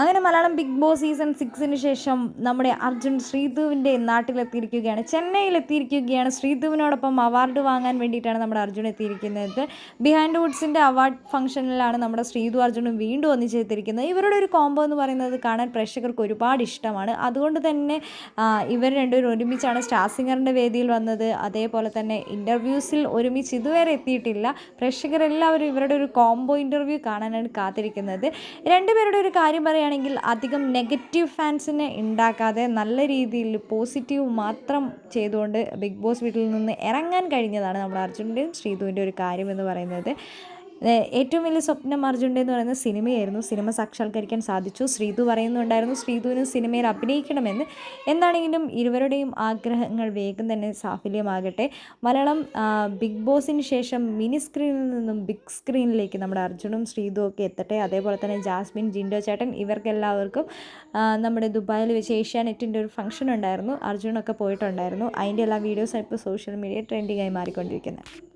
അങ്ങനെ Malayalam Bigg Boss season സിക്സിന് ശേഷം നമ്മുടെ അർജുൻ ശ്രീധുവിന്റെ നാട്ടിലെത്തിയിരിക്കുകയാണ്. ചെന്നൈയിൽ എത്തിയിരിക്കുകയാണ് ശ്രീധുവിനോടൊപ്പം അവാർഡ് വാങ്ങാൻ വേണ്ടിയിട്ടാണ് നമ്മുടെ അർജുൻ എത്തിയിരിക്കുന്നത്. ബിഹൈൻഡ് വുഡ്സിന്റെ അവാർഡ് ഫംഗ്ഷനിലാണ് നമ്മുടെ ശ്രീധു അർജുനും വീണ്ടും ഒന്നിച്ചെത്തിയിരിക്കുന്നത് ഇവരുടെ ഒരു കോംബോ എന്ന് പറയുന്നത് കാണാൻ പ്രേക്ഷകർക്ക് ഒരുപാട് ഇഷ്ടമാണ്. അതുകൊണ്ട് തന്നെ ഇവർ രണ്ടുപേരും ഒരുമിച്ചാണ് സ്റ്റാർ സിംഗറിന്റെ വേദിയിൽ വന്നത്. അതേപോലെ തന്നെ ഇന്റർവ്യൂസിൽ ഒരുമിച്ച് ഇതുവരെ എത്തിയിട്ടില്ല. പ്രേക്ഷകരെല്ലാവരും ഇവരുടെ ഒരു കോംബോ ഇന്റർവ്യൂ കാണാനാണ് കാത്തിരിക്കുന്നത്. രണ്ടുപേരുടെ ഒരു കാര്യം പറയുകയാണെങ്കിൽ അധികം നെഗറ്റീവ് ഫാൻസിനെ ഉണ്ടാക്കാതെ നല്ല രീതിയിൽ പോസിറ്റീവ് മാത്രം ചെയ്തുകൊണ്ട് ബിഗ് ബോസ് വീട്ടിൽ നിന്ന് ഇറങ്ങാൻ കഴിഞ്ഞതാണ് നമ്മുടെ അർജുന്റെയും ശ്രീധുവിന്റെ ഒരു കാര്യം എന്ന് പറയുന്നത്. ഏറ്റവും വലിയ സ്വപ്നം അർജുന്റെ എന്ന് പറയുന്ന സിനിമയായിരുന്നു. സിനിമ സാക്ഷാത്കരിക്കാൻ സാധിച്ചു. ശ്രീതു പറയുന്നുണ്ടായിരുന്നു ശ്രീതുവിനും സിനിമയിൽ അഭിനയിക്കണമെന്ന്. എന്താണെങ്കിലും ഇരുവരുടെയും ആഗ്രഹങ്ങൾ വേഗം തന്നെ സാഫല്യമാകട്ടെ. മലയാളം ബിഗ് ബോസിന് ശേഷം മിനി സ്ക്രീനിൽ നിന്നും ബിഗ് സ്ക്രീനിലേക്ക് നമ്മുടെ അർജുനും ശ്രീധുവും ഒക്കെ എത്തട്ടെ. അതേപോലെ തന്നെ ജാസ്മിൻ ജിൻഡോ ചേട്ടൻ ഇവർക്കെല്ലാവർക്കും നമ്മുടെ ദുബായിൽ വെച്ച് ഏഷ്യാനെറ്റിന്റെ ഒരു ഫംഗ്ഷൻ ഉണ്ടായിരുന്നു അർജുനൊക്കെ പോയിട്ടുണ്ടായിരുന്നു. അതിന്റെ എല്ലാ വീഡിയോസും ഇപ്പോൾ സോഷ്യൽ മീഡിയ ട്രെൻഡിങ്ങായി മാറിക്കൊണ്ടിരിക്കുന്നത്